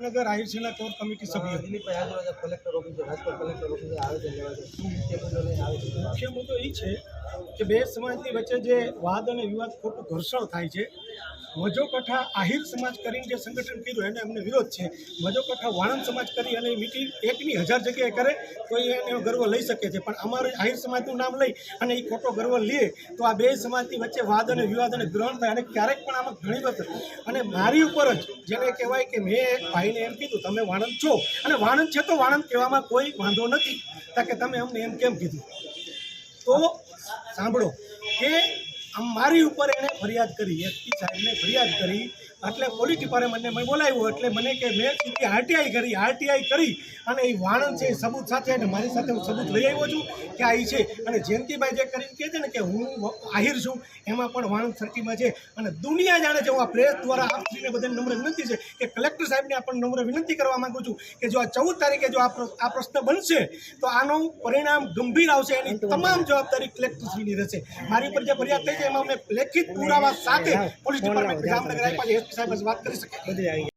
નગર આયુષના core committee સભ્ય મુખ્ય મુદ્દો એ છે કે બે સમાજની વચ્ચે જે વાદ અને વિવાદ ખોટું ઘર્ષણ થાય છે મજો કઠા આહિર સમાજ કરીને જે સંગઠન કર્યું એને અમને વિરોધ છે. મજો કઠા વાણંદ સમાજ કરી અને મિટિંગ એકની હજાર જગ્યાએ કરે, તો એ એનો ગર્વ લઈ શકે છે. પણ અમારે આહિર સમાજનું નામ લઈ અને એ ખોટો ગર્વ લે, તો આ બે સમાજની વચ્ચે વાદ અને વિવાદ અને ગ્રહણ થાય. અને ક્યારેક પણ આમાં ઘણી વખત, અને મારી ઉપર જ જેને કહેવાય કે મેં એક ભાઈને એમ કીધું, તમે વાણંદ છો. અને વાણંદ છે તો વાણંદ કહેવામાં કોઈ વાંધો નથી, કારણ કે તમે અમને એમ કેમ કીધું? તો સાંભળો કે આમ મારી ઉપર એણે ફરિયાદ કરી એસપી સાહેબને ફરિયાદ કરી એટલે પોલીસ ડિપાર્ટમેન્ટને મેં બોલાવ્યો એટલે મને કે મેં સીધી આરટીઆઈ કરી આરટીઆઈ કરી અને એ વાણંદ છે એ સબૂત સાથે અને મારી સાથે હું સબૂત લઈ આવ્યો છું કે આ છે. અને જયંતિભાઈ જે કરીને કહે છે ને કે હું આહિર છું એમાં પણ વાણંદ સર્કિટમાં છે. અને દુનિયા જાણે છે હું આ પ્રેસ દ્વારા આપ શ્રીને બધાને નમ્ર વિનંતી છે કે કલેક્ટર સાહેબને આપણને નમ્ર વિનંતી કરવા માગું છું કે જો આ ચૌદ તારીખે જો આ પ્રશ્ન બનશે તો આનું પરિણામ ગંભીર આવશે એની તમામ જવાબદારી કલેક્ટરશ્રીની રહેશે. મારી ઉપર જે ફરિયાદ થઈ છે એમાં અમે લેખિત પુરાવા સાથે પોલીસ ડિપાર્ટમેન્ટ જામનગર આપ્યા છે. સાહેબ જ વાત કરી શકે બધી આવી